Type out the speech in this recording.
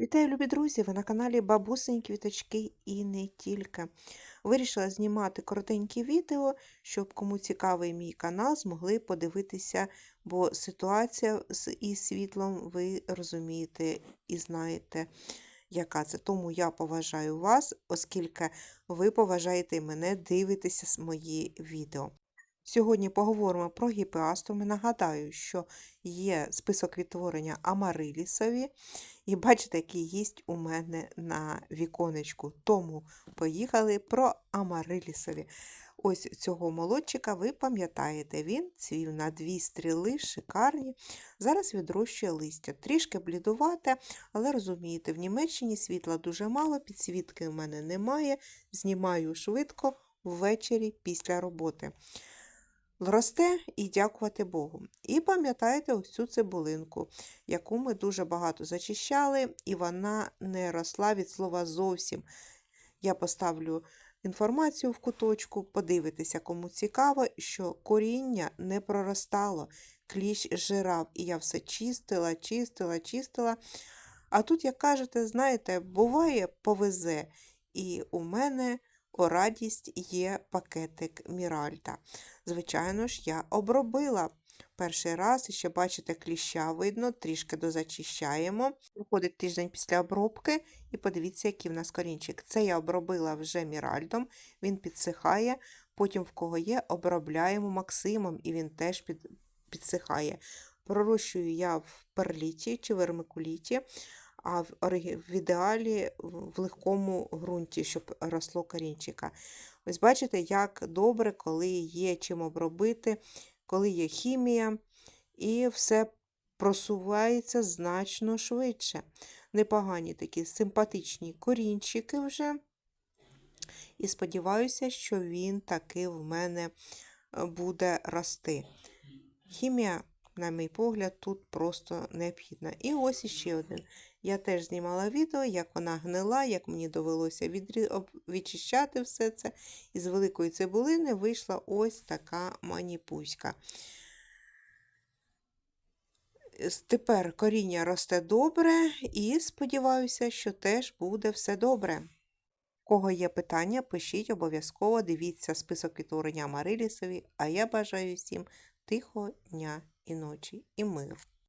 Вітаю, любі друзі! Ви на каналі Бабусині Квіточки і не тільки. Вирішила знімати коротенькі відео, щоб кому цікавий мій канал, змогли подивитися, бо ситуація з із світлом ви розумієте і знаєте, яка це. Тому я поважаю вас, оскільки ви поважаєте мене, дивитеся мої відео. Сьогодні поговоримо про гіпеастрumi. Нагадаю, що є список відтворення амарилісові, і бачите, який є у мене на віконечку. Тому поїхали про амарилісові. Ось цього молодчика ви пам'ятаєте, він цвів на дві стріли, шикарні. Зараз відрощує листя. Трішки блідувате, але розумієте, в Німеччині світла дуже мало, підсвітки в мене немає. Знімаю швидко ввечері після роботи. Росте і дякувати Богу. І пам'ятаєте ось цю цибулинку, яку ми дуже багато зачищали, і вона не росла від слова зовсім. Я поставлю інформацію в куточку, подивитися, кому цікаво, що коріння не проростало, кліщ жирав, і я все чистила, чистила, чистила. А тут, як кажете, знаєте, буває, повезе. І у мене радість є пакетик Міральта. Звичайно ж, я обробила перший раз, ще, бачите, кліща видно, трішки дозачищаємо. Виходить тиждень після обробки, і подивіться, який в нас корінчик. Це я обробила вже Міральдом, він підсихає, потім, в кого є, обробляємо Максимом, і він теж під, підсихає. Пророщую я в перліті чи вермикуліті а в, ідеалі в легкому ґрунті, щоб росло корінчика. Ось бачите, як добре, коли є чим обробити, коли є хімія, і все просувається значно швидше. Непогані такі симпатичні корінчики вже. І сподіваюся, що він таки в мене е, буде рости. Хімія на мій погляд, тут просто необхідна. І ось іще один. Я теж знімала відео, як вона гнила, як мені довелося відрі... відчищати все це. І з великої цибулини вийшла ось така маніпуська. Тепер коріння росте добре, і сподіваюся, що теж буде все добре. В кого є питання, пишіть обов'язково, дивіться список відтворення Марилісові, а я бажаю всім тихого дня і ночі, і миру.